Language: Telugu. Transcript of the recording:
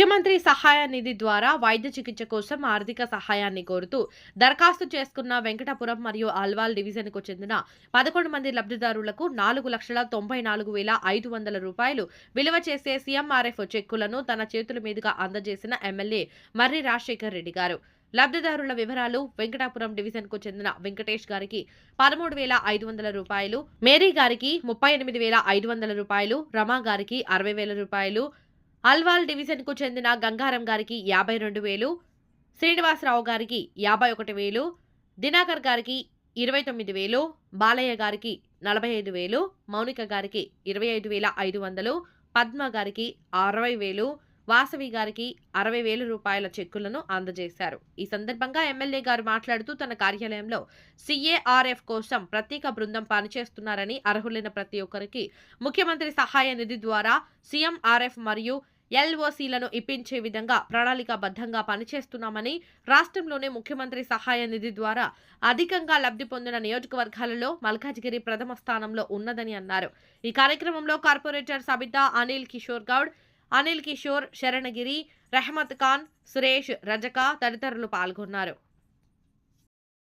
ముఖ్యమంత్రి సహాయ నిధి ద్వారా వైద్య చికిత్స కోసం ఆర్థిక సహాయాన్ని కోరుతూ దరఖాస్తు చేసుకున్న వెంకటాపురం మరియు అల్వాల్ డివిజన్కు చెందిన పదకొండు మంది లబ్ధిదారులకు నాలుగు లక్షల తొంభై నాలుగు వేల ఐదు వందల రూపాయలు విలువ చేసే సీఎంఆర్ఎఫ్ చెక్కులను తన చేతుల మీదుగా అందజేసిన ఎమ్మెల్యే మర్రి రాజశేఖర్ రెడ్డి గారు. లబ్ధిదారుల వివరాలు వెంకటాపురం డివిజన్కు చెందిన వెంకటేష్ గారికి పదమూడు వేల ఐదు వందల రూపాయలు మేరీ గారికి ముప్పై ఎనిమిది వేల ఐదు వందల రూపాయలు రమా గారికి అరవై వేల రూపాయలు అల్వాల్ డివిజన్కు చెందిన గంగారం గారికి యాభై రెండు వేలు శ్రీనివాసరావు గారికి యాభై ఒకటి వేలు దినాకర్ గారికి ఇరవై తొమ్మిది వేలు బాలయ్య గారికి నలభై ఐదు వేలు మౌనిక గారికి ఇరవై ఐదు వేల ఐదు వందలు పద్మ గారికి అరవై వేలు వాసవి గారికి అరవై వేల రూపాయల చెక్కులను అందజేశారు. ఈ సందర్భంగా ఎమ్మెల్యే గారు మాట్లాడుతూ తన కార్యాలయంలో సిఏఆర్ఎఫ్ కోసం ప్రత్యేక బృందం పనిచేస్తున్నారని అర్హులైన ప్రతి ఒక్కరికి ముఖ్యమంత్రి సహాయ నిధి ద్వారా సీఎంఆర్ఎఫ్ మరియు ఎల్ఓసీలను ఇప్పించే విధంగా ప్రణాళికాబద్ధంగా పనిచేస్తున్నామని రాష్ట్రంలోనే ముఖ్యమంత్రి సహాయ నిధి ద్వారా అధికంగా లబ్ధి పొందిన నియోజకవర్గాలలో మల్కాజ్గిరి ప్రథమ స్థానంలో ఉన్నదని అన్నారు. ఈ కార్యక్రమంలో కార్పొరేటర్ సబితా అనిల్ కిషోర్ గౌడ్ అనిల్ కిషోర్ శరణగిరి రెహమత్ ఖాన్ సురేష్ రజక తదితరులు పాల్గొన్నారు.